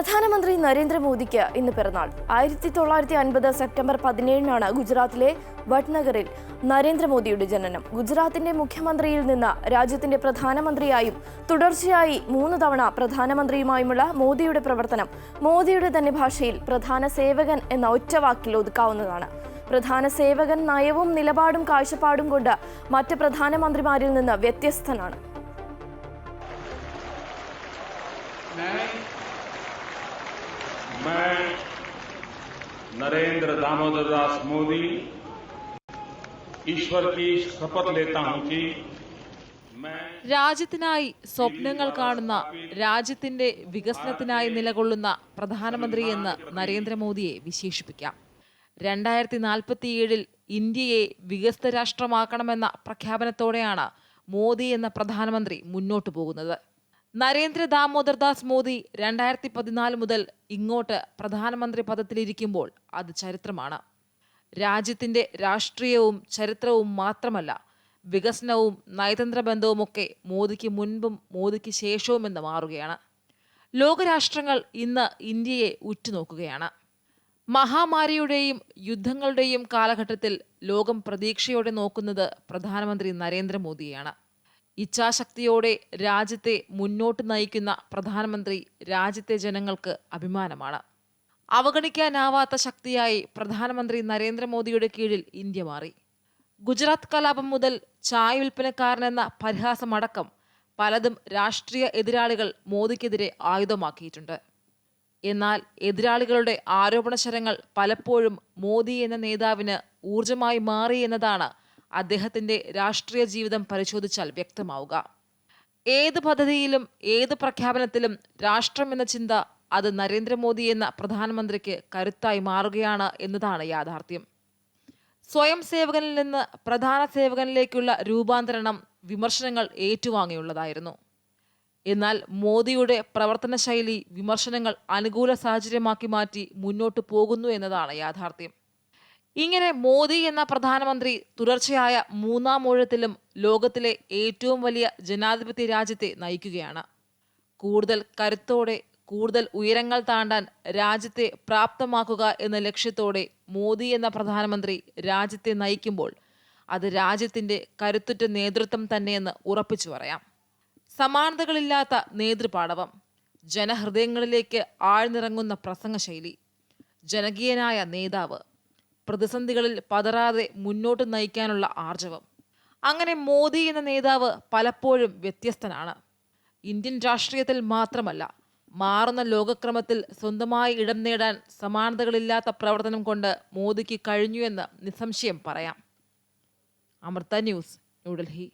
പ്രധാനമന്ത്രി നരേന്ദ്രമോദിക്ക് ഇന്ന് പിറന്നാൾ. ആയിരത്തി തൊള്ളായിരത്തി അൻപത് സെപ്റ്റംബർ പതിനേഴിനാണ് ഗുജറാത്തിലെ വഡ്നഗറിൽ നരേന്ദ്രമോദിയുടെ ജനനം. ഗുജറാത്തിന്റെ മുഖ്യമന്ത്രിയിൽ നിന്ന് രാജ്യത്തിന്റെ പ്രധാനമന്ത്രിയായും തുടർച്ചയായി മൂന്ന് തവണ പ്രധാനമന്ത്രിയുമായുമുള്ള മോദിയുടെ പ്രവർത്തനം മോദിയുടെ തന്നെ ഭാഷയിൽ പ്രധാന സേവകൻ എന്ന ഒറ്റവാക്കിൽ ഒതുക്കാവുന്നതാണ്. പ്രധാന സേവകൻ നയവും നിലപാടും കാഴ്ചപ്പാടും കൊണ്ട് മറ്റ് പ്രധാനമന്ത്രിമാരിൽ നിന്ന് വ്യത്യസ്തനാണ്. मैं मैं नरेंद्र दामोदर दास मोदी ईश्वर की शपथ लेता हूं कि मैं രാജ്യത്തിനായി സ്വപ്നങ്ങൾ കാണുന്ന രാജ്യത്തിന്റെ വികസനത്തിനായി നിലകൊള്ളുന്ന പ്രധാനമന്ത്രി എന്ന് നരേന്ദ്രമോദിയെ വിശേഷിപ്പിക്കാം രണ്ടായിരത്തി നാൽപ്പത്തിയേഴിൽ ഇന്ത്യയെ വികസിത രാഷ്ട്രമാക്കണമെന്ന പ്രഖ്യാപനത്തോടെയാണ് മോദി എന്ന പ്രധാനമന്ത്രി മുന്നോട്ടു പോകുന്നത് നരേന്ദ്ര ദാമോദർ ദാസ് മോദി രണ്ടായിരത്തി പതിനാല് മുതൽ ഇങ്ങോട്ട് പ്രധാനമന്ത്രി പദത്തിലിരിക്കുമ്പോൾ അത് ചരിത്രമാണ്. രാജ്യത്തിന്റെ രാഷ്ട്രീയവും ചരിത്രവും മാത്രമല്ല വികസനവും നയതന്ത്ര ബന്ധവുമൊക്കെ മോദിക്ക് മുൻപും മോദിക്ക് ശേഷവും എന്ന് മാറുകയാണ്. ലോകരാഷ്ട്രങ്ങൾ ഇന്ന് ഇന്ത്യയെ ഉറ്റുനോക്കുകയാണ്. മഹാമാരിയുടെയും യുദ്ധങ്ങളുടെയും കാലഘട്ടത്തിൽ ലോകം പ്രതീക്ഷയോടെ നോക്കുന്നത് പ്രധാനമന്ത്രി നരേന്ദ്രമോദിയെയാണ് ഇച്ഛാശക്തിയോടെ രാജ്യത്തെ മുന്നോട്ട് നയിക്കുന്ന പ്രധാനമന്ത്രി രാജ്യത്തെ ജനങ്ങൾക്ക് അഭിമാനമാണ്. അവഗണിക്കാനാവാത്ത ശക്തിയായി പ്രധാനമന്ത്രി നരേന്ദ്രമോദിയുടെ കീഴിൽ ഇന്ത്യ മാറി. ഗുജറാത്ത് കലാപം മുതൽ ചായ വിൽപ്പനക്കാരനെന്ന പരിഹാസമടക്കം പലതും രാഷ്ട്രീയ എതിരാളികൾ മോദിക്കെതിരെ ആയുധമാക്കിയിട്ടുണ്ട്. എന്നാൽ എതിരാളികളുടെ ആരോപണശരങ്ങൾ പലപ്പോഴും മോദി എന്ന നേതാവിന് ഊർജമായി മാറി എന്നതാണ് അദ്ദേഹത്തിന്റെ രാഷ്ട്രീയ ജീവിതം പരിശോധിച്ചാൽ വ്യക്തമാവുക. ഏത് പദ്ധതിയിലും ഏത് പ്രഖ്യാപനത്തിലും രാഷ്ട്രം എന്ന ചിന്ത അത് നരേന്ദ്രമോദി എന്ന പ്രധാനമന്ത്രിക്ക് കരുത്തായി മാറുകയാണ് എന്നതാണ് യാഥാർത്ഥ്യം. സ്വയം സേവകനിൽ നിന്ന് പ്രധാന സേവകനിലേക്കുള്ള രൂപാന്തരണം വിമർശനങ്ങൾ ഏറ്റുവാങ്ങിയുള്ളതായിരുന്നു. എന്നാൽ മോദിയുടെ പ്രവർത്തന ശൈലി വിമർശനങ്ങൾ അനുകൂല സാഹചര്യമാക്കി മാറ്റി മുന്നോട്ട് പോകുന്നു എന്നതാണ് യാഥാർത്ഥ്യം. ഇങ്ങനെ മോദി എന്ന പ്രധാനമന്ത്രി തുടർച്ചയായ മൂന്നാം ഊഴത്തിലും ലോകത്തിലെ ഏറ്റവും വലിയ ജനാധിപത്യ രാജ്യത്തെ നയിക്കുകയാണ്. കൂടുതൽ കരുത്തോടെ കൂടുതൽ ഉയരങ്ങൾ താണ്ടാൻ രാജ്യത്തെ പ്രാപ്തമാക്കുക എന്ന ലക്ഷ്യത്തോടെ മോദി എന്ന പ്രധാനമന്ത്രി രാജ്യത്തെ നയിക്കുമ്പോൾ അത് രാജ്യത്തിന്റെ കരുത്തുറ്റ നേതൃത്വം തന്നെയെന്ന് ഉറപ്പിച്ചു പറയാം. സമാനതകളില്ലാത്ത നേതൃപാടവം ജനഹൃദയങ്ങളിലേക്ക് ആഴ്ന്നിറങ്ങുന്ന പ്രസംഗശൈലി ജനകീയനായ നേതാവ് പ്രതിസന്ധികളിൽ പതറാതെ മുന്നോട്ട് നയിക്കാനുള്ള ആർജവം. അങ്ങനെ മോദി എന്ന നേതാവ് പലപ്പോഴും വ്യത്യസ്തനാണ്. ഇന്ത്യൻ രാഷ്ട്രീയത്തിൽ മാത്രമല്ല മാറുന്ന ലോകക്രമത്തിൽ സ്വന്തമായി ഇടം നേടാൻ സമാനതകളില്ലാത്ത പ്രവർത്തനം കൊണ്ട് മോദിക്ക് കഴിഞ്ഞു എന്ന് നിസ്സംശയം പറയാം. അമൃത ന്യൂസ് ന്യൂഡൽഹി.